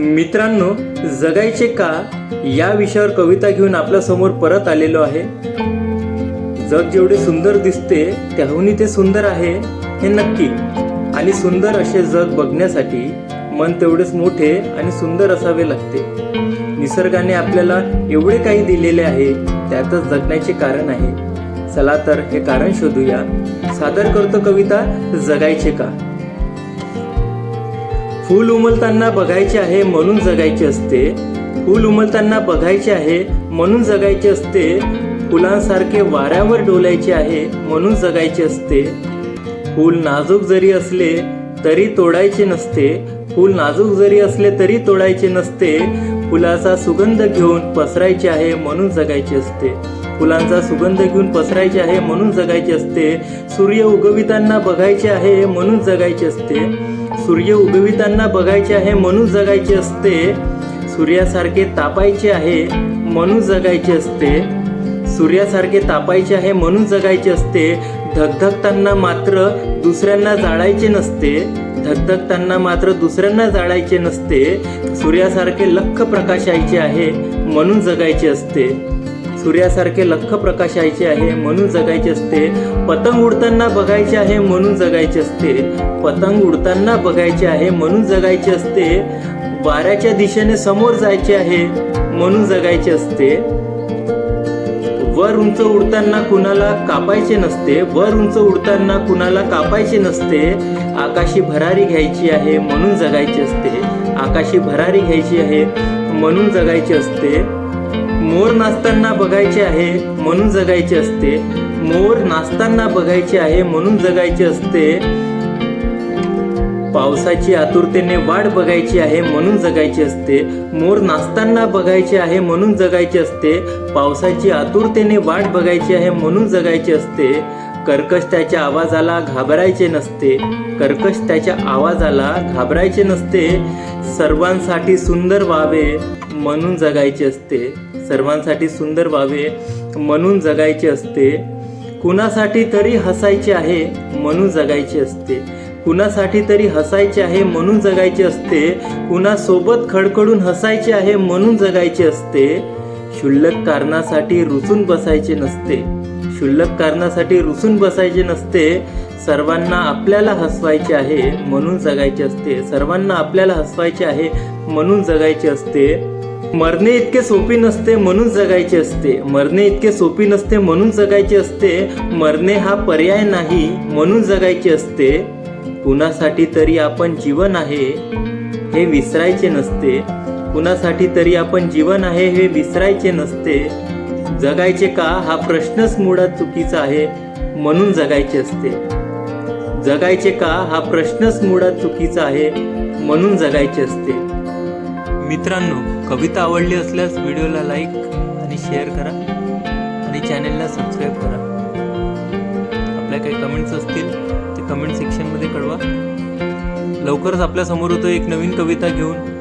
मित्रांनो जगायचे का या विषयावर कविता घेऊन आपल्यासमोर परत आलेलो आहे. जग जेवढे सुंदर दिसते त्याहूनही ते सुंदर आहे हे नक्की. आणि सुंदर असे जग बघण्यासाठी मन तेवढेच मोठे आणि सुंदर असावे लागते. निसर्गाने आपल्याला एवढे काही दिलेले आहे त्यातच जगण्याचे कारण आहे. चला तर हे कारण शोधूया. सादर करतो कविता जगायचे का? फूल उमलताना बघायचे आहे म्हणून जगायचे असते. फूल उमलताना बघायचे आहे म्हणून जगायचे असते. फुलांसारखे वाऱ्यावर डोलायचे आहे म्हणून जगायचे असते. फूल नाजूक जरी असले तरी तोडायचे नसते. फूल नाजूक जरी असले तरी तोडायचे नसते. फुलाचा सुगंध घेऊन पसरायचे आहे म्हणून जगायचे असते. फुलांचा सुगंध घेऊन पसरायचे आहे म्हणून जगायचे असते. सूर्य उगविताना बघायचे आहे म्हणून जगायचे असते. सूर्य उगविताना बघायचे आहे म्हणून जगायचे असते. सूर्यासारखे तापायचे आहे म्हणून जगायचे असते. सूर्यासारखे तापायचे आहे म्हणून जगायचे असते. धगधगताना मात्र दुसऱ्यांना जाळायचे नसते. धगधगताना मात्र दुसऱ्यांना जाळायचे नसते. सूर्यासारखे लख प्रकाशायचे आहे म्हणून जगायचे असते. सूर्यासारखे लख प्रकाशायचे आहे म्हणून जगायचे असते. पतंग उडताना बघायचे आहे म्हणून जगायचे असते. पतंग उडताना बघायचे आहे म्हणून जगायचे असते. वाऱ्याच्या दिशेने समोर जायचे आहे म्हणून जगायचे असते. वर उंच उडताना कुणाला कापायचे नसते. वर उंच उडताना कुणाला कापायचे नसते. आकाशी भरारी घ्यायची आहे म्हणून जगायचे असते. आकाशी भरारी घ्यायची आहे म्हणून जगायचे असते. मोर नाचताना बघायचे आहे म्हणून जगायचे असते. मोर नाचताना बघायचे आहे म्हणून जगायचे असते. पावसाची आतुरतेने वाट बघायची आहे म्हणून जगायची असते. मोर नाचताना बघायचे आहे म्हणून जगायचे असते. पावसाची आतुरतेने वाट बघायची आहे म्हणून जगायचे असते. कर्कश त्याच्या आवाजाला घाबरायचे नसते. कर्कश त्याच्या आवाजाला घाबरायचे नसते. सर्वांसाठी सुंदर व्हावे म्हणून जगायचे असते. सर्वांसाठी सुंदर व्हावे म्हणून जगायचे असते. कुणासाठी तरी हसायचे आहे म्हणून जगायचे असते. कुणासाठी तरी हसायचे आहे म्हणून जगायचे असते. कुणासोबत खडखडून हसायचे आहे म्हणून जगायचे असते. क्षुल्लक कारणासाठी रुचून बसायचे नसते. क्षुल्लक कारणासाठी रुसून बसायचे नसते सर्वांना आपल्याला हसवायचे आहे म्हणून जगायचे असते. सर्वांना आपल्याला हसवायचे आहे म्हणून जगायचे असते. मरणे इतके सोपी नसते म्हणून जगायचे असते. मरणे इतके सोपी नसते म्हणून जगायचे असते. मरणे हा पर्याय नाही म्हणून जगायचे असते. कुणासाठी तरी आपण जीवन आहे हे विसरायचे नसते. कुणासाठी तरी आपण जीवन आहे हे विसरायचे नसते. जगायचे का हा प्रश्नच मुळात चुकीचा आहे म्हणून जगायचे असते. जगायचे का हा प्रश्नच मुळात चुकीचा आहे म्हणून जगायचे असते. मित्रांनो कविता आवडली असल्यास व्हिडिओला लाईक आणि शेअर करा आणि चॅनेलला सबस्क्राईब करा. आपल्या काही कमेंट्स असतील ते कमेंट सेक्शनमध्ये कळवा. लवकरच आपल्यासमोर होतो एक नवीन कविता घेऊन.